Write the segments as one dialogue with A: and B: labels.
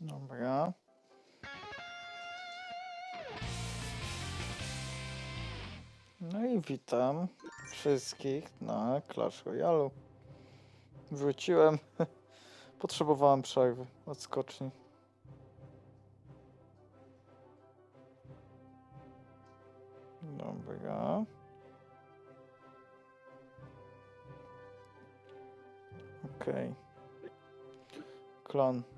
A: Dobra. No i witam wszystkich na Clash Royale. Wróciłem. Potrzebowałem przerwy od skoczni. Dobra. Okej. Klan. Ym,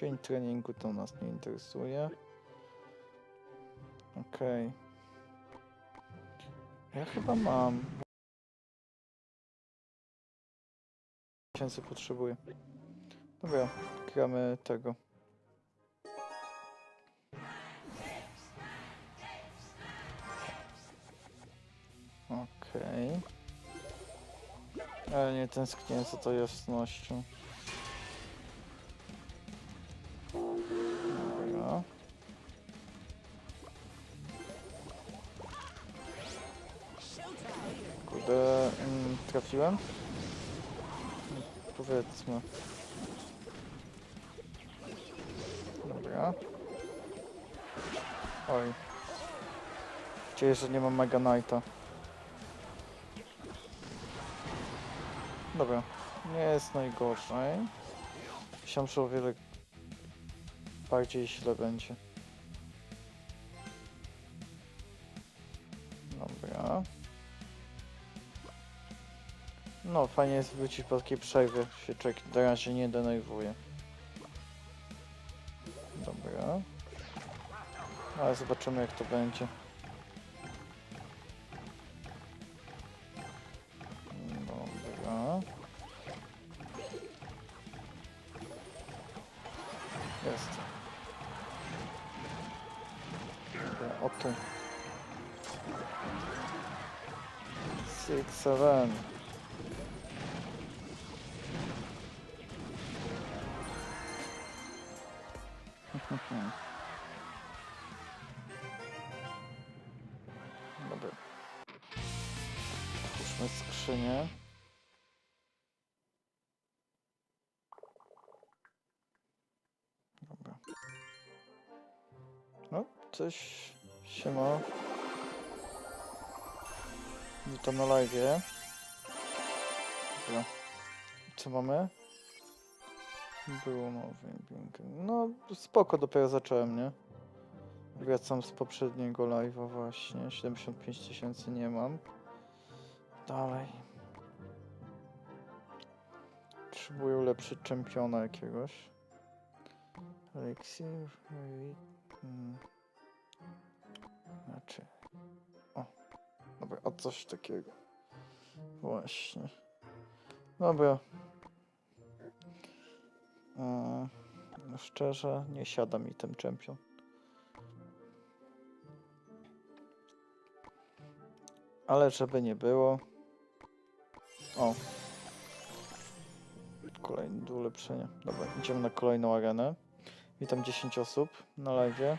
A: Dzień treningu to nas nie interesuje. Okej. Ja chyba mam. Tysięcy potrzebuję. Dobra, gramy tego. Okej. Ale nie tęsknię za tą jasnością. Trafiłem? Powiedzmy. Dobra. Oj. Cieszę, że nie mam Mega Knighta. Dobra. Nie jest najgorzej. Myślałem, że o wiele bardziej źle będzie. No, fajnie jest wrócić po takiej przerwie. Się człowiek na razie nie denerwuje. Dobra. Ale zobaczymy jak to będzie. Coś się ma. Witam na live. Dobra. Co mamy? Było mowy. No, spoko, dopiero zacząłem, nie? Wracam z poprzedniego live'a właśnie. 75 tysięcy nie mam. Dalej. Potrzebuję ulepszyć czempiona jakiegoś. Elixir. Re- Znaczy. O. Dobra, o coś takiego. Właśnie. Dobra. Eee, szczerze, nie siada mi ten czempion. Ale żeby nie było. O. Kolejne do ulepszenia. Dobra, idziemy na kolejną arenę. Witam 10 osób na live.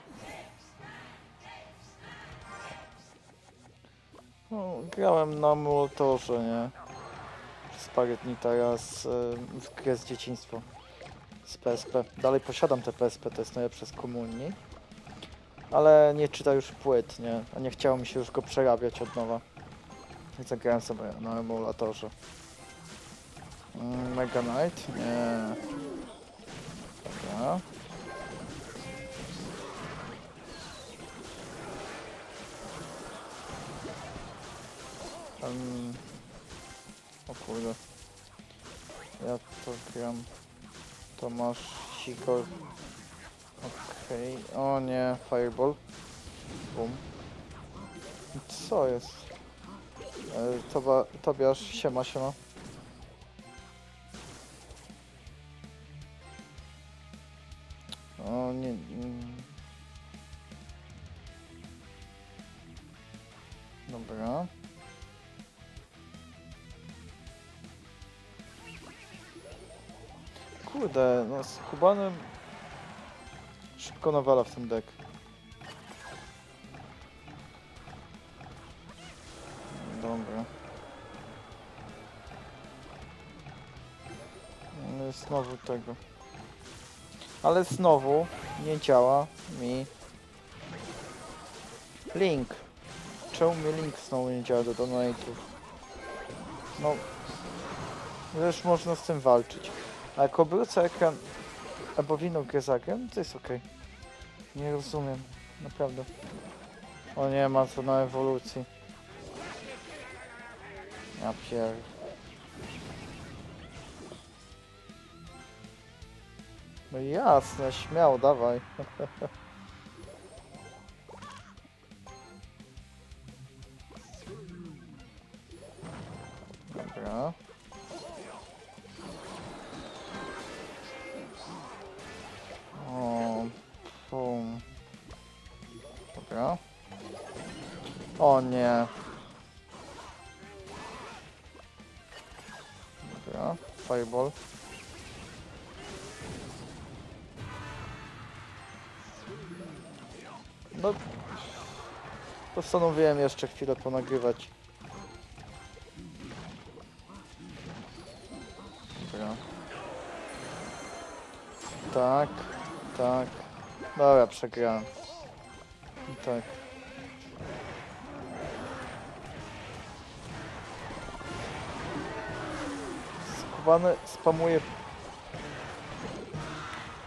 A: No, grałem na emulatorze, nie? Przez parę dni teraz yy, w grę z dzieciństwa. Z PSP. Dalej posiadam te PSP, to jest najlepsze z komunii. Ale nie czyta już płyt, nie? A nie chciało mi się już go przerabiać od nowa. I zagrałem sobie na emulatorze. Mm, Mega Knight? Nie. Dobra. Um, o kurde. Ja to gram. Tomasz Sikor. Okej. O nie, Fireball. Bum. Co jest? E, Toba, Tobiasz, siema, siema. Z Kubanem szybko nawala w ten deck. Dobra. No znowu tego. Ale znowu nie działa mi link. Czemu mi link znowu nie działa do donate'ów? No, już można z tym walczyć. A jak obrócę ekran albo grę zagram, to jest ok. Nie rozumiem, naprawdę. O nie, ma co na ewolucji. Ja pier... No jasne, śmiało, dawaj. Dobra, fireball. No, postanowiłem jeszcze chwilę ponagrywać. Dobra. Tak, tak. Dobra, przegrałem. Tak. Skubany spamuje.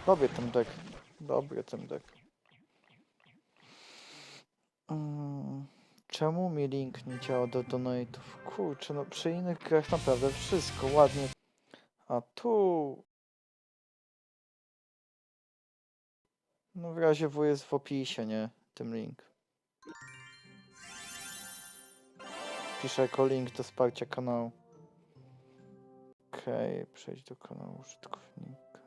A: Dobry ten deck. Dobry ten deck. Mm, Czemu mi link nie działa do donate'ów? Kurczę, no przy innych grach naprawdę wszystko ładnie. A tu... No w razie W jest w opisie, nie? Tym link. Piszę jako link do wsparcia kanału. Okej, przejdź do kanału użytkownika.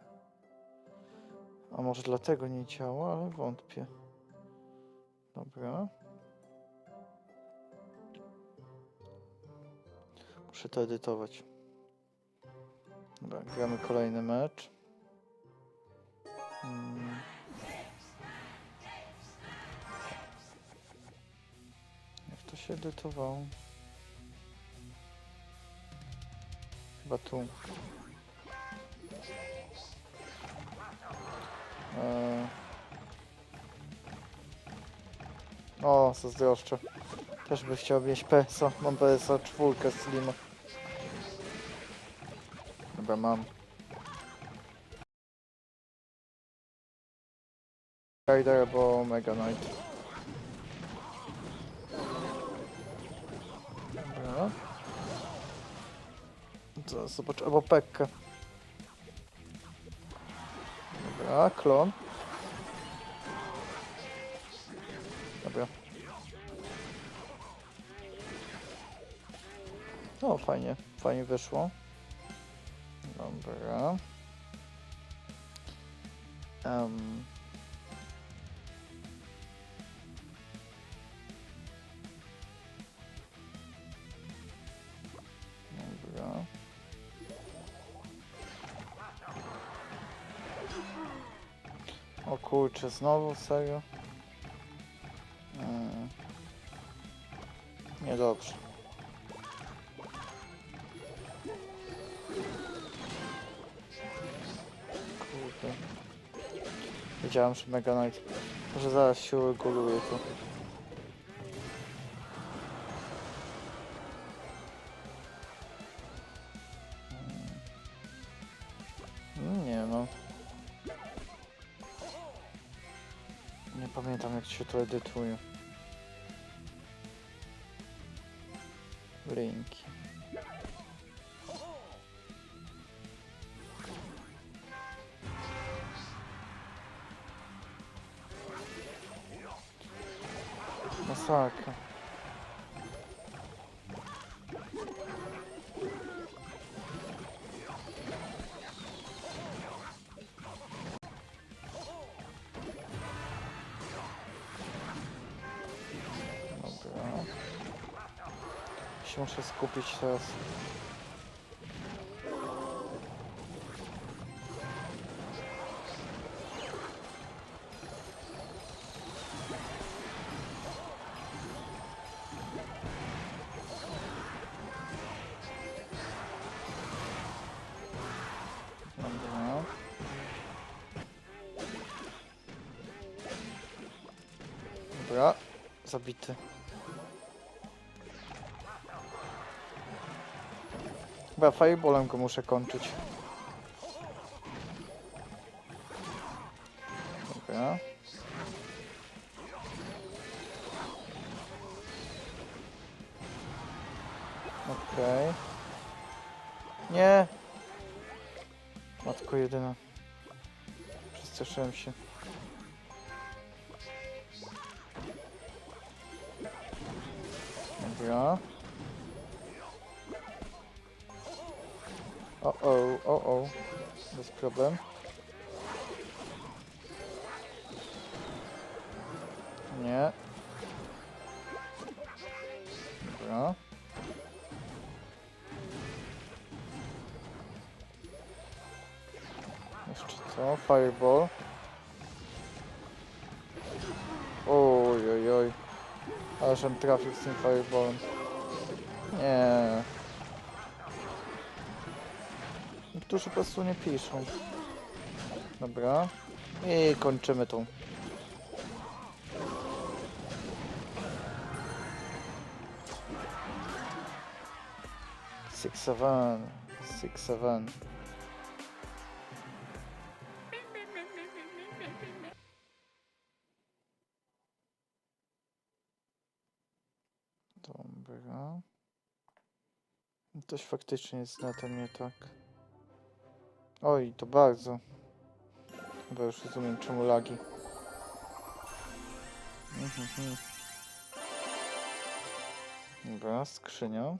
A: A może dlatego nie działa, ale wątpię. Dobra. Muszę to edytować. Dobra, gramy kolejny mecz. Mm. Jak to się edytowało? Chyba tu. Eee. O, zazdroszczę. Też by chciał mieć PSA. Mam PSA czwórkę Slima. Dobra, mam. Rider albo Mega Knight. Zobacz, albo Pekkę. Dobra, klon. Dobra. O, fajnie, fajnie wyszło. Dobra. Um. O kurczę, znowu, serio? Mm. Niedobrze. Kurde. Wiedziałem, że Mega Knight. Może zaraz się ureguluje to. Pamiętam jak się to edytuje. muszę skupić teraz. Dobra, zabity. Chyba fireballem go muszę kończyć. Dobra. Okej. Nie! Matko jedyna. Przestraszyłem się. Dobra. O o, o o. Bez problem. Nie. Dobra. Jeszcze co? Fireball. Oj, oj, oj. Ależ on trafił z tym fireballem. Nie. Niektórzy po prostu nie piszą. Dobra. I kończymy tą. Six seven, six seven. Dobra. Coś faktycznie jest na tym nie tak. Oj, to bardzo. Chyba już rozumiem czemu lagi. Mhm. Dobra, skrzynia.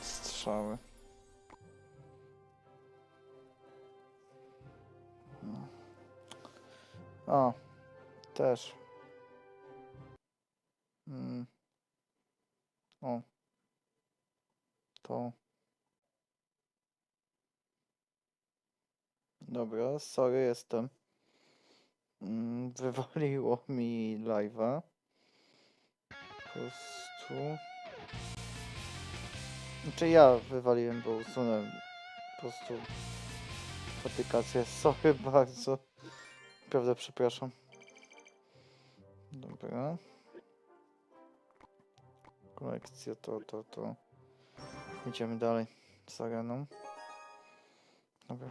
A: Strzały. O, też. Mm. O. To. Dobra, sorry, jestem. Mm, Wywaliło mi live'a. Po prostu. Znaczy ja wywaliłem, bo usunąłem po prostu aplikację. Sorry bardzo. Naprawdę przepraszam. Dobra. Kolekcja to, to, to. Idziemy dalej z areną. Dobra.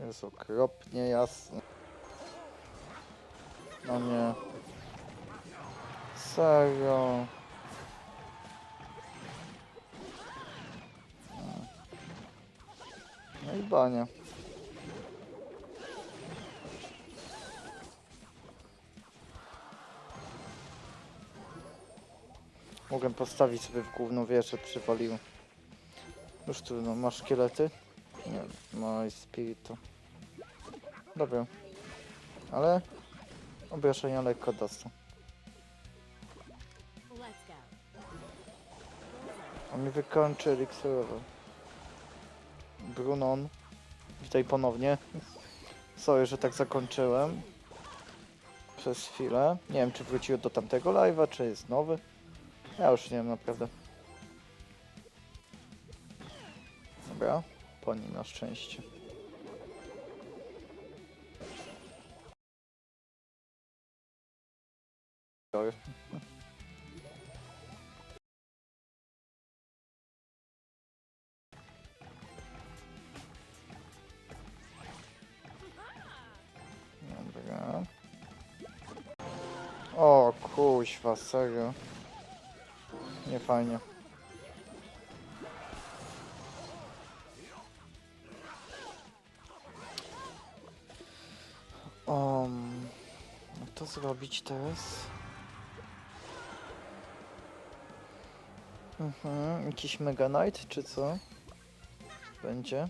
A: Jest okropnie jasno. No nie. Serio. No i bania. Mogę postawić sobie w główną wieżę, przywaliło. Już trudno, masz szkielety? Nie, i spiritu. Dobra. Ale obrażenia lekko dostał. On mi wykończy eliksirowo. Brunon. Witaj ponownie. Sorry, że tak zakończyłem. Przez chwilę. Nie wiem, czy wrócił do tamtego live'a, czy jest nowy. Ja już nie wiem, naprawdę. Dobra. Po nim na szczęście. Dobra. O kuźwa, serio. Nie fajnie. Um, to zrobić teraz? Mhm, jakiś Mega Knight czy co? Będzie.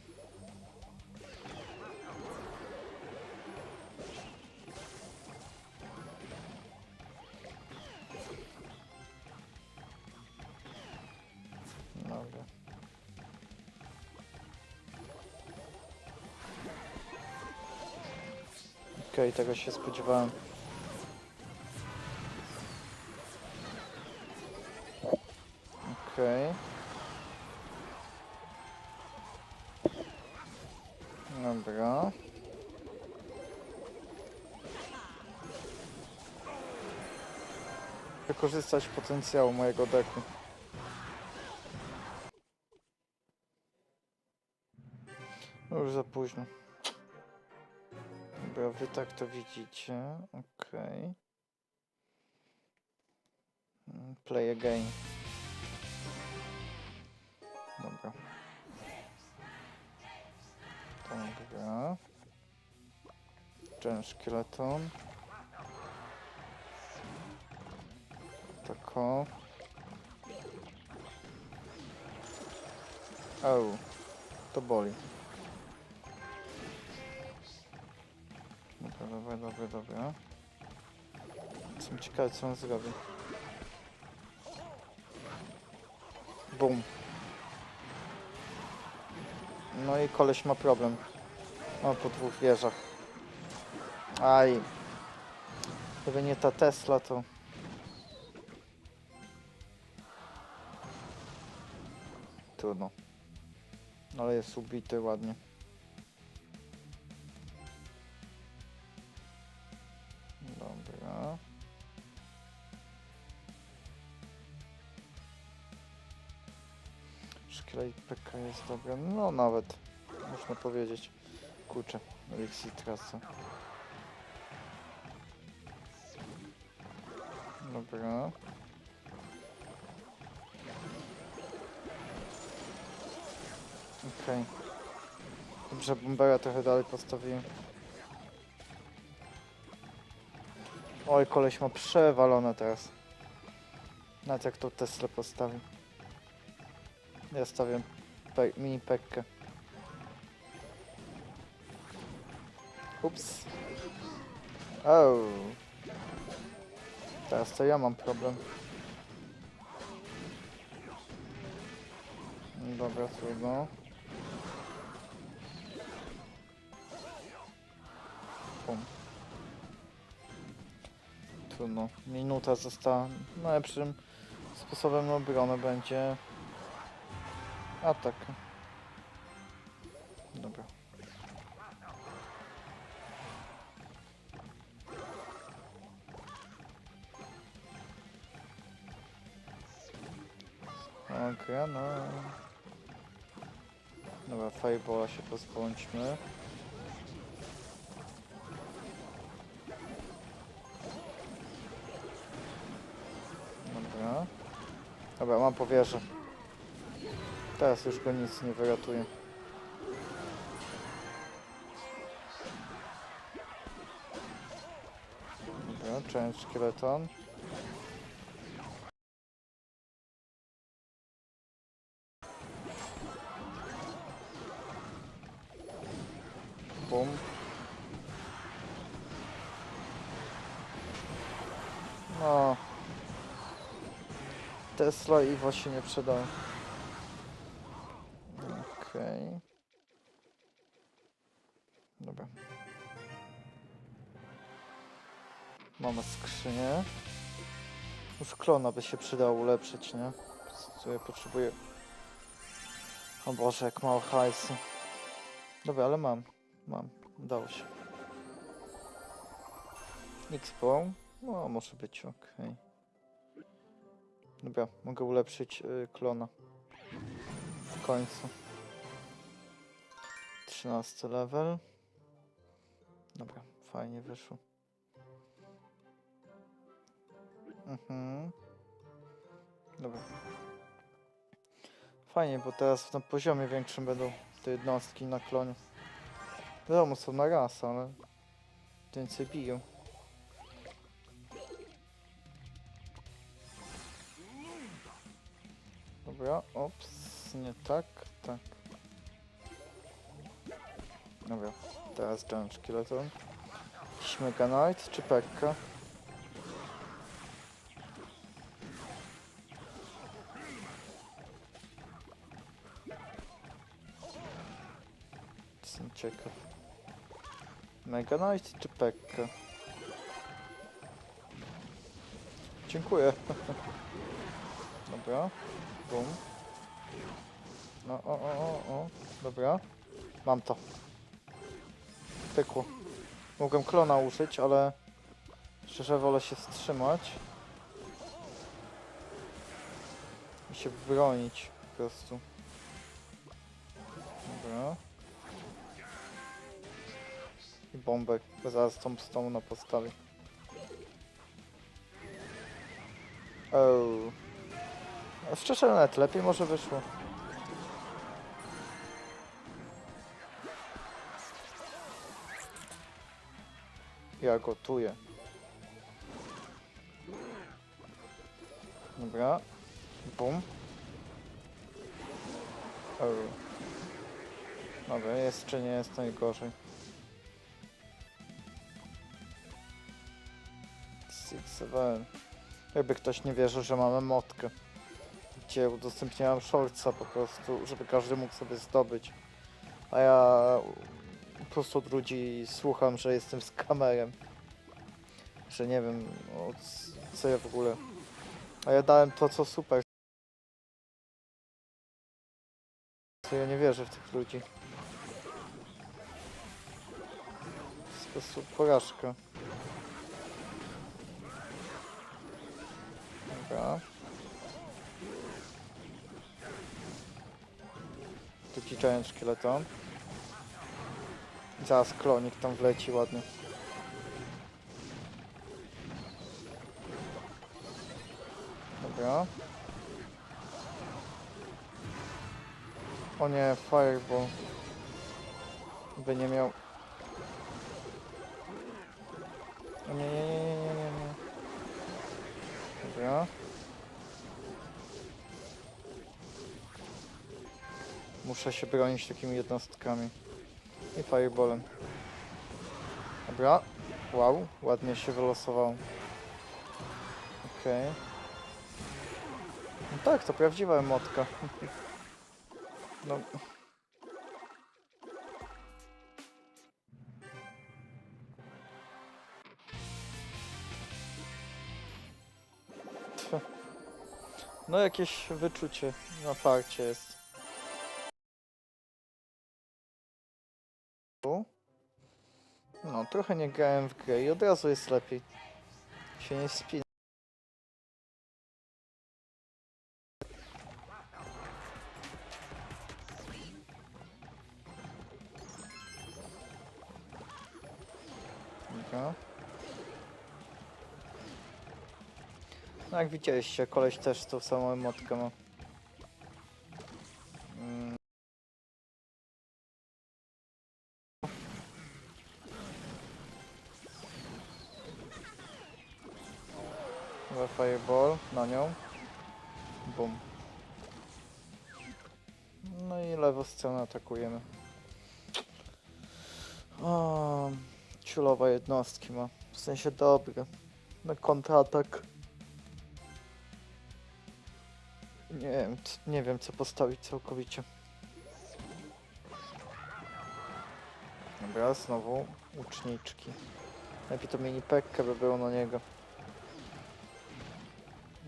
A: Tego się spodziewałem. Okej. Dobra. Wykorzystać potencjał mojego deku. No już za późno. Dobra, wy tak to widzicie. Okej. Mm, Play again. Dobra. Dobra. Ten szkieleton. Tako. Au. To boli. Dobra, dobra, dobra. Jestem ciekawy co on zrobi. Bum. No i koleś ma problem. O, po dwóch wieżach. Aj. Gdyby nie ta Tesla, to... Trudno. Ale jest ubity ładnie. Jest dobra. No nawet. Można powiedzieć. Kurczę. Elixir trasa. Dobra. Okej. Dobrze, bombera trochę dalej postawiłem. Oj, koleś ma przewalone teraz. Nawet jak tą Tesla postawi. Ja stawiam mini pekkę. Ups. Oh. Teraz to ja mam problem. Dobra, trudno. Bum. Trudno. Minuta została. Najlepszym sposobem na obronę będzie atak. Dobra. Okej, no. Dobra, Fireballa się pozbądźmy. Dobra. Dobra, mam powierzę. Teraz już go nic nie wyratuje. Dobra, część szkieleton. Bum. No. Tesla i się nie przydały. Już klona by się przydało ulepszyć, nie? Co ja potrzebuję. O Boże, jak mało hajsu. Dobra, ale mam. Mam. Udało się. Expo. No, może być ok. Dobra, mogę ulepszyć y, klona. W końcu. 13 level. Dobra, fajnie wyszło. Mhm. Dobra. Fajnie, bo teraz na poziomie większym będą te jednostki na klonie. Wiadomo, są na raz, ale więcej biją. Dobra, ops, nie tak, tak. Dobra, teraz Giant Skeleton. Jakiś Mega Knight czy Pekka? Ciekaw. Mega Knight czy Pekka? Dziękuję. Dobra. Bum. No, o, o, o, o. Dobra. Mam to. pykło. Mogłem klona użyć, ale szczerze wolę się wstrzymać. I się bronić po prostu. Bombę zaraz tą stąd na postawi. Oh. A Szczerze nawet lepiej może wyszło. Ja gotuję. Dobra. Bum. O. Dobra, jest czy nie jest najgorzej. Seven. Jakby ktoś nie wierzył, że mamy motkę. Gdzie udostępniałem shortsa po prostu, żeby każdy mógł sobie zdobyć. A ja po prostu od ludzi słucham, że jestem z kamerem. Że nie wiem, co ja w ogóle. A ja dałem to, co super. Co ja nie wierzę w tych ludzi. Po prostu porażka. Dobra. Tu giant szkieleton. Zaraz klonik tam wleci ładnie. Dobra. O nie, fireball. By nie miał... O nie, nie, nie, nie. Dobra. Muszę się bronić takimi jednostkami. I fireballem. Dobra. Wow, ładnie się wylosowało. Okej. No tak, to prawdziwa emotka. No. No jakieś wyczucie na farcie jest. No, trochę nie grałem w grę i od razu jest lepiej. Się nie spina. No jak widzieliście, koleś też tą samą emotkę ma. Stronę atakujemy. O, ciulowa jednostki ma. W sensie dobre. Na kontratak. Nie wiem, nie wiem co postawić całkowicie. Dobra, znowu łuczniczki. Lepiej to mini pekkę by było na niego.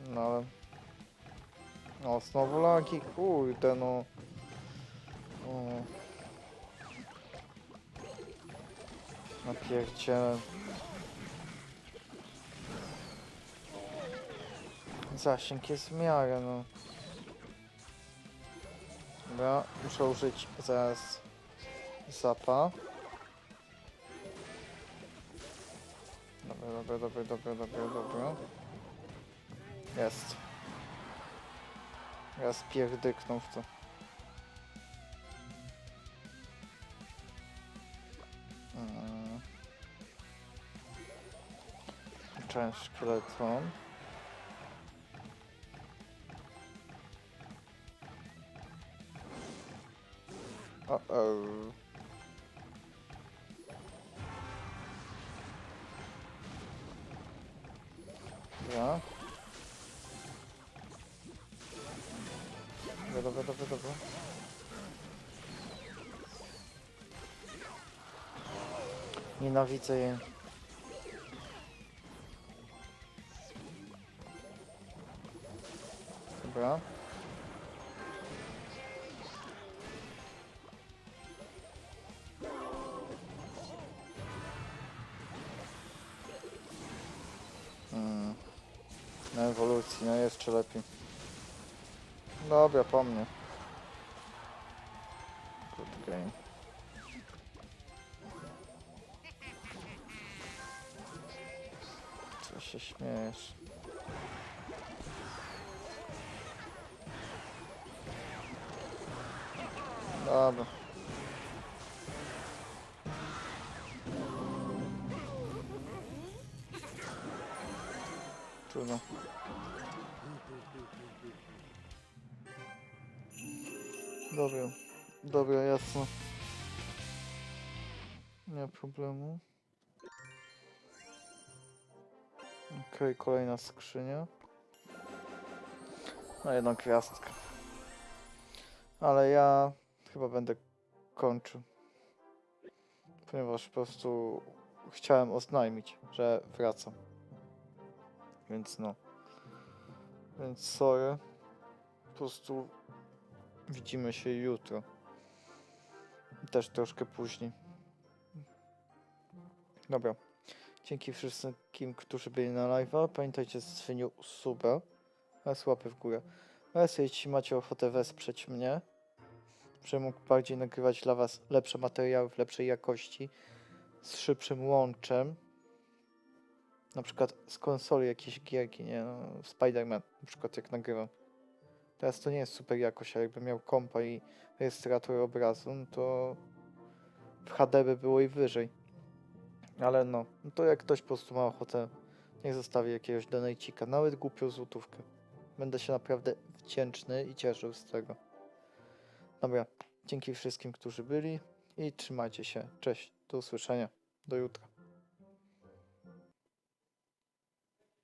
A: No ale... O, znowu lagi, kurde no. Napierdzielę. Zasięg jest w miarę, no. Dobra, muszę użyć zaraz zapa. Dobra, dobra, dobra, dobra, dobra, dobra. Jest. Raz pierdyknął w to. Część szkieleton. Uh-oh. Dobra. Dobra, dobra, dobra, dobra. Nienawidzę jej. Dobra. Hmm. Na ewolucji, no jeszcze lepiej. Dobra, po mnie. Dobra. Trudno. Dobra, dobra, jasno. Nie ma problemu. Okej, kolejna skrzynia. No jedną gwiazdkę. Ale ja chyba będę kończył. Ponieważ po prostu chciałem oznajmić, że wracam. Więc no. Więc sorry. Po prostu widzimy się jutro. Też troszkę później. Dobra. Dzięki wszystkim, którzy byli na live'a. Pamiętajcie zostawieniu suba oraz łapy w górę. Oraz jeśli macie ochotę wesprzeć mnie, żebym mógł bardziej nagrywać dla was lepsze materiały w lepszej jakości, z szybszym łączem, na przykład z konsoli jakieś gierki, nie no, Spider-Man, na przykład jak nagrywam. Teraz to nie jest super jakość, ale jakbym miał kompa i rejestrator obrazu, no to w HD by było i wyżej. Ale no, no to jak ktoś po prostu ma ochotę, niech zostawi jakiegoś donajcika, nawet głupią złotówkę. Będę się naprawdę wdzięczny i cieszył z tego. Dobra, dzięki wszystkim, którzy byli i trzymajcie się. Cześć, do usłyszenia, do jutra.